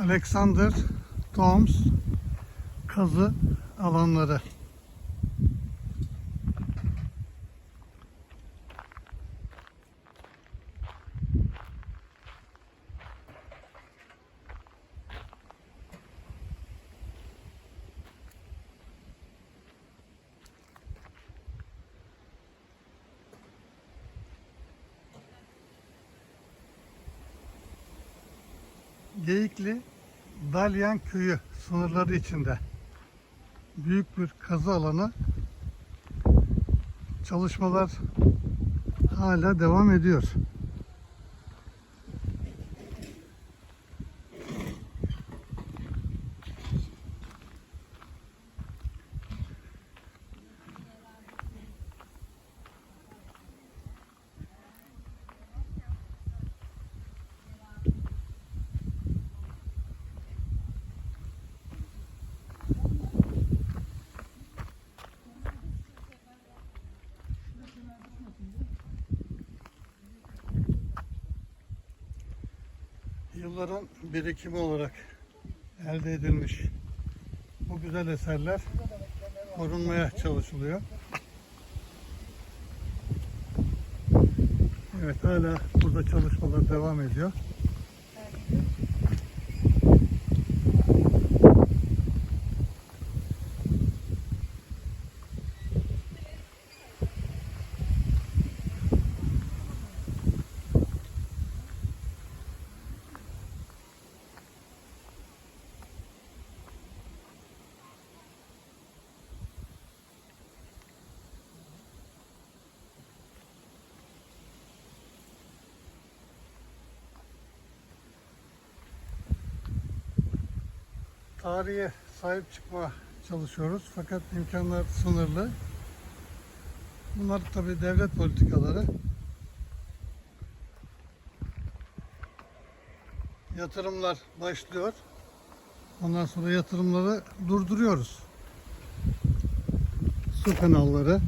Alexander Toms kazı alanları. Geyikli Dalyan köyü sınırları içinde büyük bir kazı alanı çalışmalar hala devam ediyor. Yılların birikimi olarak elde edilmiş bu güzel eserler korunmaya çalışılıyor. Evet hala burada çalışmalar devam ediyor. Tarihe sahip çıkma çalışıyoruz fakat imkanlar sınırlı. Bunlar tabi devlet politikaları. Yatırımlar başlıyor. Ondan sonra yatırımları durduruyoruz. Su kanalları,